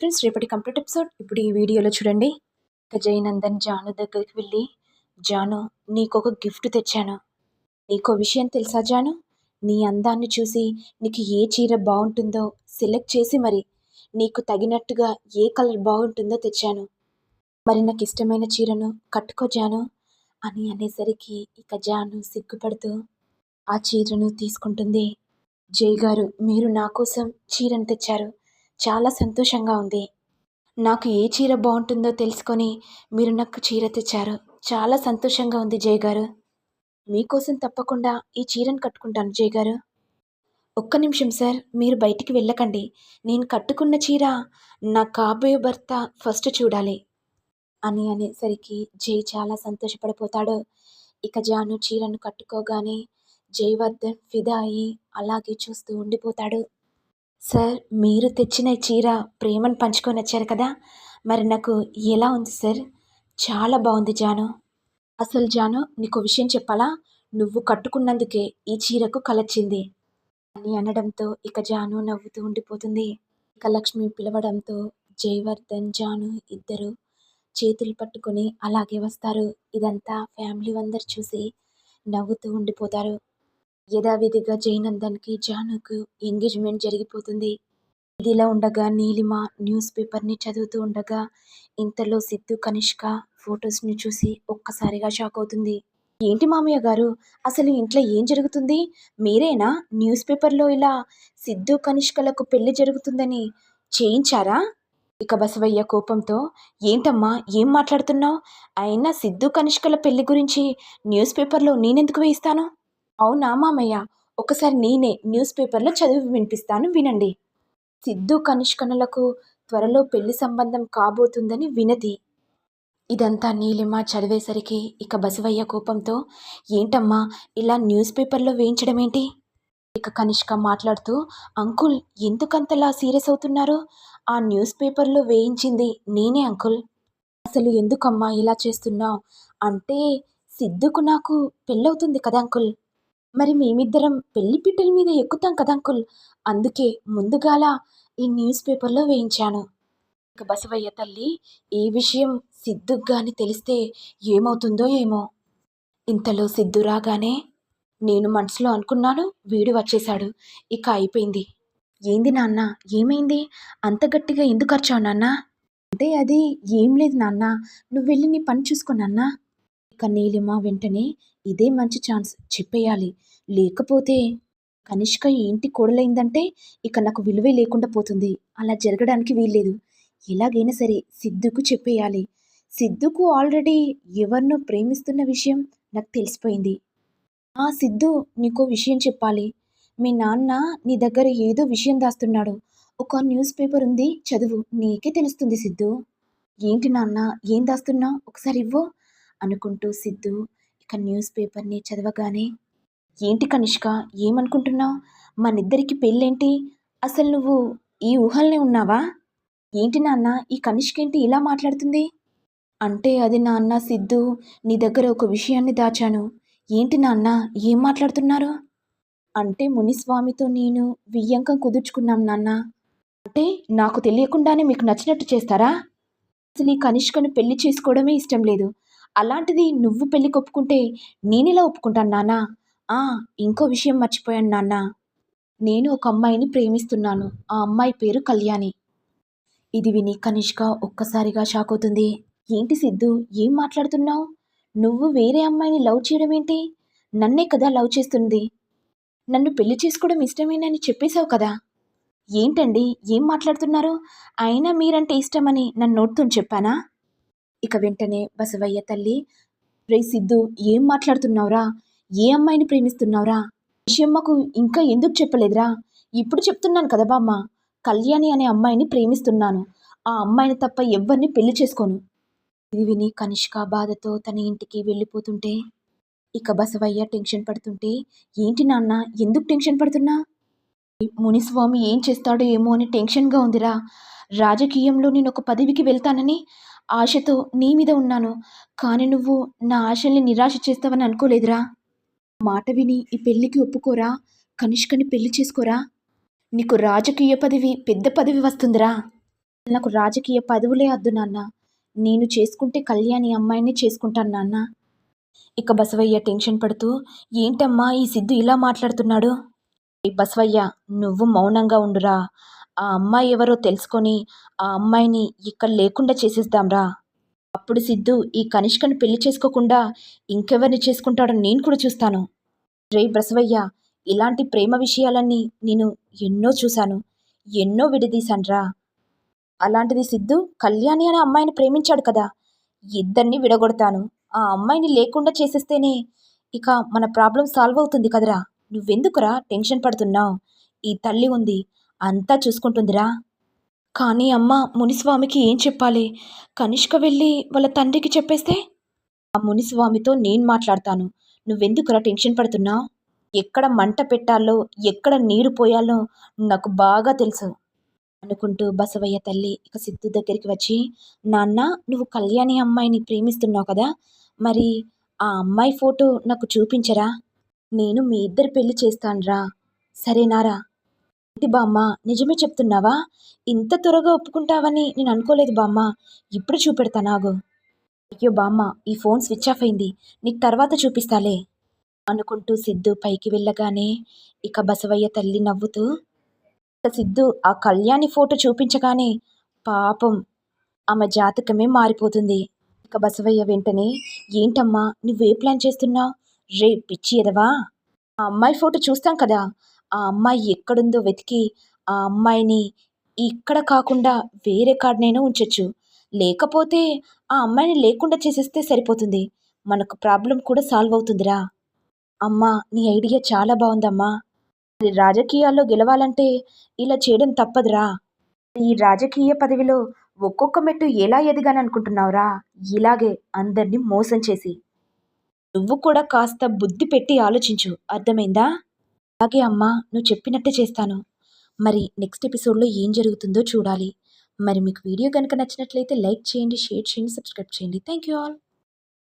Friends రేపటి complete episode. ఇప్పుడు ఈ వీడియోలో చూడండి. ఇక జయనందన్ జాను దగ్గరికి వెళ్ళి జాను నీకు ఒక గిఫ్ట్ తెచ్చాను. నీకో విషయం తెలుసా జాను? నీ అందాన్ని చూసి నీకు ఏ చీర బాగుంటుందో సెలెక్ట్ చేసి మరి నీకు తగినట్టుగా ఏ కలర్ బాగుంటుందో తెచ్చాను. మరి నాకు ఇష్టమైన చీరను కట్టుకో జాను అని అనేసరికి ఇక జాను సిగ్గుపడుతూ ఆ చీరను తీసుకుంటుంది. జయ్ గారు మీరు నా కోసం చీరను తెచ్చారు. చాలా సంతోషంగా ఉంది. నాకు ఏ చీర బాగుంటుందో తెలుసుకొని మీరు నాకు చీర తెచ్చారు. చాలా సంతోషంగా ఉంది జై గారు. మీకోసం తప్పకుండా ఈ చీరను కట్టుకుంటాను జై గారు. ఒక్క నిమిషం సార్ మీరు బయటికి వెళ్ళకండి. నేను కట్టుకున్న చీర నా కాబోయే భర్త ఫస్ట్ చూడాలి. అని అనేసరికి జై చాలా సంతోషపడిపోతాడు. ఇక జాను చీరను కట్టుకోగానే జయవర్ధన్ ఫిదా అయి అలాగే చూస్తూ ఉండిపోతాడు. సార్ మీరు తెచ్చిన చీర ప్రేమను పంచుకొని వచ్చారు కదా? మరి నాకు ఎలా ఉంది సార్? చాలా బాగుంది జాను. అసలు జాను నీకు విషయం చెప్పాలా? నువ్వు కట్టుకున్నందుకే ఈ చీరకు కలచ్చింది అని అనడంతో ఇక జాను నవ్వుతూ ఉండిపోతుంది. ఇక లక్ష్మి పిలవడంతో జయవర్ధన్ జాను ఇద్దరు చేతులు పట్టుకొని అలాగే వస్తారు. ఇదంతా ఫ్యామిలీ అందరు చూసి నవ్వుతూ ఉండిపోతారు. యథావిధిగా జయనందన్కి జానుకు ఎంగేజ్మెంట్ జరిగిపోతుంది. ఇదిలా ఉండగా నీలిమ న్యూస్ పేపర్ని చదువుతూ ఉండగా ఇంతలో సిద్ధు కనిష్క ఫొటోస్ని చూసి ఒక్కసారిగా షాక్ అవుతుంది. ఏంటి మామయ్య గారు? అసలు ఇంట్లో ఏం జరుగుతుంది? మీరేనా? న్యూస్ పేపర్లో ఇలా సిద్ధు కనిష్కలకు పెళ్ళి జరుగుతుందని చేయించారా? ఇక బసవయ్య కోపంతో ఏంటమ్మా? ఏం మాట్లాడుతున్నావు? అయినా సిద్ధు కనిష్కల పెళ్ళి గురించి న్యూస్ పేపర్లో నేనెందుకు వేయిస్తాను? అవునా మామయ్య? ఒకసారి నేనే న్యూస్ పేపర్లో చదివి వినిపిస్తాను వినండి. సిద్ధు కనిష్కనులకు త్వరలో పెళ్ళి సంబంధం కాబోతుందని వినతి. ఇదంతా నీలిమ చదివేసరికి ఇక బసవయ్య కోపంతో ఏంటమ్మా ఇలా న్యూస్ పేపర్లో వేయించడం ఏంటి ఇక కనిష్క మాట్లాడుతూ అంకుల్ ఎందుకంతలా సీరియస్ అవుతున్నారు? ఆ న్యూస్ పేపర్లో వేయించింది నేనే అంకుల్. అసలు ఎందుకమ్మా ఇలా చేస్తున్నావు? అంటే సిద్ధుకు నాకు పెళ్ళవుతుంది కదా అంకుల్. మరి మేమిద్దరం పెళ్ళి పిట్టల మీద ఎక్కుతాం కదా అంకుల్. అందుకే ముందుగాల ఈ న్యూస్ పేపర్లో వేయించాను. ఇక బసవయ్య తల్లి ఈ విషయం సిద్ధుకు కానీ తెలిస్తే ఏమవుతుందో ఏమో. ఇంతలో సిద్ధు రాగానే నేను మనసులో అనుకున్నాను వీడు వచ్చేశాడు. ఇక అయిపోయింది. ఏంది నాన్న ఏమైంది? అంత గట్టిగా ఎందుకు ఖర్చావు నాన్న? అంటే అది ఏం లేదు నాన్న నువ్వు వెళ్ళి నీ పని చూసుకో నాన్న. ఇక నీలిమ వెంటనే ఇదే మంచి ఛాన్స్ చెప్పేయాలి. లేకపోతే కనిష్క ఈ ఇంటి కోడలైందంటే ఇక నాకు విలువే లేకుండా పోతుంది. అలా జరగడానికి వీల్లేదు. ఎలాగైనా సరే సిద్ధుకు చెప్పేయాలి. సిద్ధుకు ఆల్రెడీ ఎవరినో ప్రేమిస్తున్న విషయం నాకు తెలిసిపోయింది. ఆ సిద్ధు నీకో విషయం చెప్పాలి. మీ నాన్న నీ దగ్గర ఏదో విషయం దాస్తున్నాడు. ఒక న్యూస్ పేపర్ ఉంది. చదువు. నీకే తెలుస్తుంది సిద్ధు. ఏంటి నాన్న? ఏం దాస్తున్నావు ఒకసారి ఇవ్వు అనుకుంటూ సిద్ధు ఇక న్యూస్ పేపర్ని చదవగానే ఏంటి కనిష్క ఏమనుకుంటున్నావు? మనిద్దరికి పెళ్ళేంటి? అసలు నువ్వు ఈ ఊహల్నే ఉన్నావా? ఏంటి నాన్న ఈ కనిష్క ఏంటి ఇలా మాట్లాడుతుంది? అంటే అది నాన్న సిద్ధు నీ దగ్గర ఒక విషయాన్ని దాచాను. ఏంటి నాన్న ఏం మాట్లాడుతున్నారు? అంటే మునిస్వామితో నేను వియ్యంకం కుదుర్చుకున్నాం నాన్న. అంటే నాకు తెలియకుండానే మీకు నచ్చినట్టు చేస్తారా? అసలు ఈ కనిష్కను పెళ్ళి చేసుకోవడమే ఇష్టం లేదు. అలాంటిది నువ్వు పెళ్ళి ఒప్పుకుంటే నేనెలా ఒప్పుకుంటాను నాన్న? ఆ ఇంకో విషయం మర్చిపోయాను నాన్న. నేను ఒక అమ్మాయిని ప్రేమిస్తున్నాను. ఆ అమ్మాయి పేరు కళ్యాణి. ఇది విని కనిష్క ఒక్కసారిగా షాక్ అవుతుంది. ఏంటి సిద్ధు ఏం మాట్లాడుతున్నావు? నువ్వు వేరే అమ్మాయిని లవ్ చేయడం ఏంటి? నన్నే కదా లవ్ చేస్తుంది. నన్ను పెళ్ళి చేసుకోవడం ఇష్టమేనని చెప్పేశావు కదా. ఏంటండి ఏం మాట్లాడుతున్నారు? అయినా మీరంటే ఇష్టమని నన్ను నోట్తో చెప్పానా? ఇక వెంటనే బసవయ్య తల్లి రే సిద్ధు ఏం మాట్లాడుతున్నావురా? ఏ అమ్మాయిని ప్రేమిస్తున్నావురా? విషయం మాకు ఇంకా ఎందుకు చెప్పలేదురా? ఇప్పుడు చెప్తున్నాను కదా బామ్మ కళ్యాణి అనే అమ్మాయిని ప్రేమిస్తున్నాను. ఆ అమ్మాయిని తప్ప ఎవరిని పెళ్ళి చేసుకోను. ఇది విని కనిష్క బాధతో తన ఇంటికి వెళ్ళిపోతుంటే ఇక బసవయ్య టెన్షన్ పడుతుంటే ఏంటి నాన్న ఎందుకు టెన్షన్ పడుతున్నా? మునిస్వామి ఏం చేస్తాడో ఏమో అని టెన్షన్గా ఉందిరా. రాజకీయంలో నేను ఒక పదవికి వెళ్తానని ఆశతో నీ మీద ఉన్నాను. కానీ నువ్వు నా ఆశల్ని నిరాశ చేస్తావని అనుకోలేదురా. మాట విని ఈ పెళ్ళికి ఒప్పుకోరా? కనిష్కని పెళ్ళి చేసుకోరా? నీకు రాజకీయ పదవి పెద్ద పదవి వస్తుందిరా. నాకు రాజకీయ పదవులే వద్దు నాన్న. నేను చేసుకుంటే కళ్యాణి అమ్మాయిని చేసుకుంటాను నాన్న. ఇక బసవయ్య టెన్షన్ పడుతూ ఏంటమ్మా ఈ సిద్ధు ఇలా మాట్లాడుతున్నాడు? బసవయ్య నువ్వు మౌనంగా ఉండురా. ఆ అమ్మాయి ఎవరో తెలుసుకొని ఆ అమ్మాయిని ఇక్కడ లేకుండా చేసేద్దాంరా. అప్పుడు సిద్ధు ఈ కనిష్కను పెళ్ళి చేసుకోకుండా ఇంకెవరిని చేసుకుంటాడో నేను కూడా చూస్తాను. రే బ్రసవయ్య ఇలాంటి ప్రేమ విషయాలన్నీ నేను ఎన్నో చూశాను. ఎన్నో విడదీశాన్రా. అలాంటిది సిద్ధు కళ్యాణి అనే అమ్మాయిని ప్రేమించాడు కదా. ఇద్దరిని విడగొడతాను. ఆ అమ్మాయిని లేకుండా చేసేస్తేనే ఇక మన ప్రాబ్లం సాల్వ్ అవుతుంది కదరా. నువ్వెందుకురా టెన్షన్ పడుతున్నావు? ఈ తల్లి ఉంది. అంతా చూసుకుంటుందిరా. కానీ అమ్మ మునిస్వామికి ఏం చెప్పాలి? కనిష్క వెళ్ళి వాళ్ళ తండ్రికి చెప్పేస్తే? ఆ మునిస్వామితో నేను మాట్లాడతాను. నువ్వెందుకురా టెన్షన్ పడుతున్నావు? ఎక్కడ మంట పెట్టాలో ఎక్కడ నీరు పోయాలో నాకు బాగా తెలుసు. అనుకుంటూ బసవయ్య తల్లి ఇక సిద్ధు దగ్గరికి వచ్చి నాన్న నువ్వు కళ్యాణి అమ్మాయిని ప్రేమిస్తున్నావు కదా? మరి ఆ అమ్మాయి ఫోటో నాకు చూపించరా? నేను మీ ఇద్దరి పెళ్ళి చేస్తానురా. సరేనారా? ఏంటి బామ్మ? నిజమే చెప్తున్నావా? ఇంత త్వరగా ఒప్పుకుంటావని నేను అనుకోలేదు బామ్మ. ఇప్పుడు చూపెడతా నాగు. అయ్యో బామ్మ ఈ ఫోన్ స్విచ్ ఆఫ్ అయింది. నీకు తర్వాత చూపిస్తాలే. అనుకుంటూ సిద్ధు పైకి వెళ్ళగానే ఇక బసవయ్య తల్లి నవ్వుతూ సిద్ధు ఆ కళ్యాణి ఫోటో చూపించగానే పాపం ఆమె జాతకమే మారిపోతుంది. ఇక బసవయ్య వెంటనే ఏంటమ్మా నువ్వే ప్లాన్ చేస్తున్నావు? రే పిచ్చి ఎదవా? ఆ అమ్మాయి ఫోటో చూస్తాం కదా. ఆ అమ్మాయి ఎక్కడుందో వెతికి ఆ అమ్మాయిని ఇక్కడ కాకుండా వేరే కాడనైనా ఉంచొచ్చు. లేకపోతే ఆ అమ్మాయిని లేకుండా చేసేస్తే సరిపోతుంది. మనకు ప్రాబ్లం కూడా సాల్వ్ అవుతుందిరా. అమ్మా నీ ఐడియా చాలా బాగుందమ్మా. రాజకీయాల్లో గెలవాలంటే ఇలా చేయడం తప్పదురా. ఈ రాజకీయ పదవిలో ఒక్కొక్క మెట్టు ఎలా ఎదిగాననుకుంటున్నావురా ఇలాగే అందరినీ మోసం చేసి. నువ్వు కూడా కాస్త బుద్ధి పెట్టి ఆలోచించు. అర్థమైందా? అలాగే అమ్మా నువ్వు చెప్పినట్టే చేస్తాను. మరి నెక్స్ట్ ఎపిసోడ్లో ఏం జరుగుతుందో చూడాలి. మరి మీకు వీడియో కనుక నచ్చినట్లయితే లైక్ చేయండి షేర్ చేయండి సబ్స్క్రైబ్ చేయండి. Thank you all.